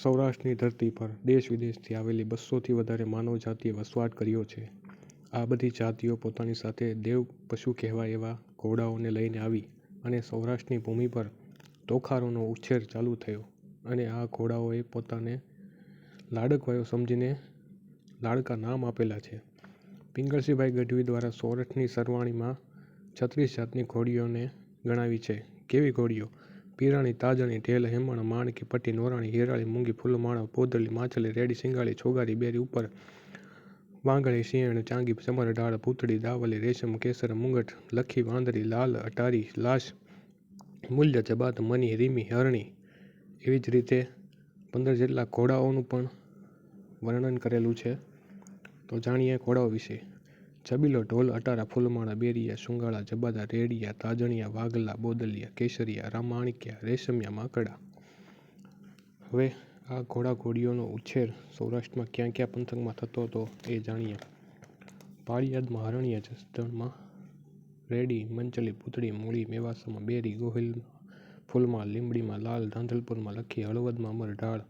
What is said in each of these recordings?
સૌરાષ્ટ્રની ધરતી પર દેશ વિદેશથી આવેલી બસોથી વધારે માનવજાતિએ વસવાટ કર્યો છે. આ બધી જાતિઓ પોતાની સાથે દેવ પશુ કહેવાય એવા ઘોડાઓને લઈને આવી અને સૌરાષ્ટ્રની ભૂમિ પર તોખારોનો ઉછેર ચાલુ થયો અને આ ઘોડાઓએ પોતાને લાડકવાયો સમજીને લાડકા નામ આપેલા છે. પિંગળસિંહભાઈ ગઢવી દ્વારા સોરઠની સરવાણીમાં છત્રીસ જાતની ઘોડીઓને ગણાવી છે. કેવી ઘોડીઓ? પીરાણી, તાજણી, ઢેલ, હેમણ, માણકી, પટ્ટી નોરાણી, હિરાળી, મૂંગી, ફૂલમાળો, પોદળી, માછલી, રેડી, શિંગાળી, છોગારી, બેરી, ઉપર, વાંગળી, શિયાળ, ચાંગી, ચમર, ઢાળ, પૂતળી દાવલી, રેશમ, કેસર, મુંગટ, લખી, વાંદરી, લાલ, અટારી, લાશ મૂલ્ય, જબાત, મની, રીમી, હરણી એવી જ રીતે પંદર જેટલા ઘોડાઓનું પણ વર્ણન કરેલું છે. તો જાણીએ ઘોડાઓ વિશે. છબીલો, ઢોલ, અટારા, ફૂલમાળા, બેરીયા, શુંગાળા, જબાદા, રેડિયા, તાજણીયા, વાઘલા, બોદલિયા, કેસરીયા, રામાણિક્યા રેશમિયા, માકડા હવે આ ઘોડા ઘોડીઓનો ઉછેર સૌરાષ્ટ્રમાં ક્યાં ક્યાં પંથકમાં થતો હતો એ જાણીએ. પાળિયાદમાં હરણીયા, જસદણમાં રેડી, મંચલી, પૂતળી મૂળી, મેવાસામાં બેરી, ગોહિલમાં ફૂલમાં લીંબડીમાં લાલ, ધાંધલપુરમાં લખી, હળવદમાં અમર, ઢાળ,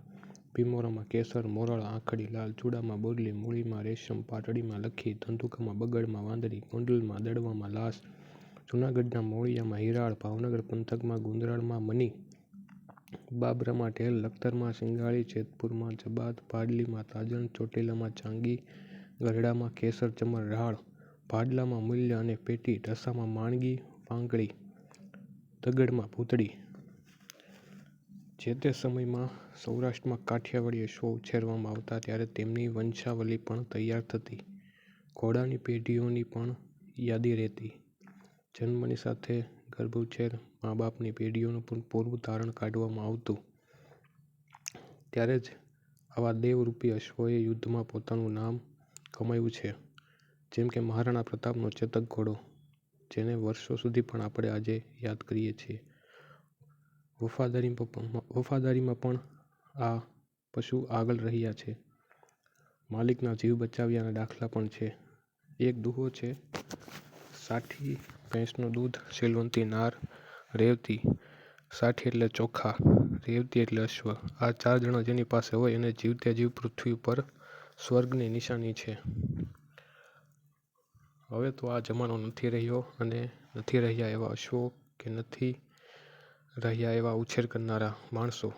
ભીમોરામાં કેસર, મોરળ આંખડી, લાલ, ચૂડામાં બોદલી, મૂળીમાં રેશમ, પાટડીમાં લખી, ધંધુકામાં બગડમાં વાંદરી, ગોંડલમાં દડવામાં લાસ, જૂનાગઢના મોળિયામાં હિરાળ, ભાવનગર પંથકમાં ગુંદરાળમાં મની, બાબરામાં ઢેલ, લખતરમાં શિંગાળી, જેતપુરમાં જબાત, ભાડલીમાં તાજણ, ચોટીલામાં ચાંગી, ગઢડામાં કેસર, ચમર, રાળ ભાડલામાં મૂલ્ય અને પેટી, ઢસામાં માણગી, વાંગળી, દગડમાં ભૂતળી. જે તે સમયમાં સૌરાષ્ટ્રમાં કાઠિયાવાડી શો ઉછેરવામાં આવતા ત્યારે તેમની વંશાવલી પણ તૈયાર થતી. ઘોડાની પેઢીઓની પણ યાદી રહેતી. જન્મની સાથે ગર્ભોછેર મા બાપની પેઢીઓનું પણ પૂર્વ તારણ કાઢવામાં આવતું. ત્યારે જ આવા દેવરૂપી અશ્વોએ યુદ્ધમાં પોતાનું નામ કમાયું છે. જેમ કે મહારાણા પ્રતાપનો ચેતક ઘોડો, જેને વર્ષો સુધી પણ આપણે આજે યાદ કરીએ છીએ. વફાદારીમાં વફાદારીમાં પણ આ પશુ આગળ રહ્યા છે. માલિકના જીવ બચાવ્યાના દાખલા પણ છે. એક દુહો છે સાઠી ભેંસનું દૂધ સેલવંતી નાર રેવતી સાઠી એટલે ચોખા, રેવતી એટલે અશ્વ આ ચાર જણા જેની પાસે હોય એને જીવતે જીવ પૃથ્વી ઉપર સ્વર્ગની નિશાની છે. હવે તો આ જમાનો નથી રહ્યો અને નથી રહ્યા એવા અશ્વો કે નથી રહ્યા એવા ઉછેર કરનારા માણસો.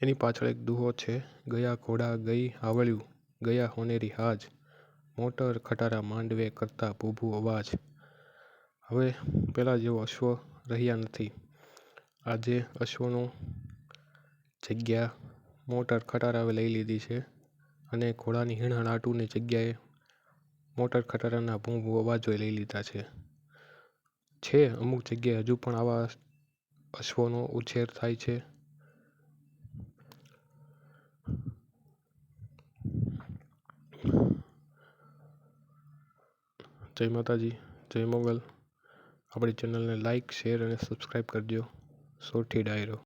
એની પાછળ એક દુહો છે ગયા ઘોડા ગઈ હાવળિયું, ગયા હોનેરી હાજ મોટર ખટારા માંડવે કરતા ભૂ ભૂ અવાજ. હવે પહેલાં જેવો અશ્વ રહ્યા નથી. આજે અશ્વનો જગ્યા મોટર ખટારાએ લઈ લીધી છે અને ઘોડાની હિણહણાટુની જગ્યાએ મોટર ખટારાના ભૂ ભૂ અવાજોએ લઈ લીધા છે. છે અમુક જગ્યાએ હજુ પણ આવા અશ્વોનો ઉછેર થાય છે. જય માતાજી, જય મોગલ આપણી ચેનલને લાઈક, શેર અને સબસ્ક્રાઈબ કરજો. સોઠી ડાયરો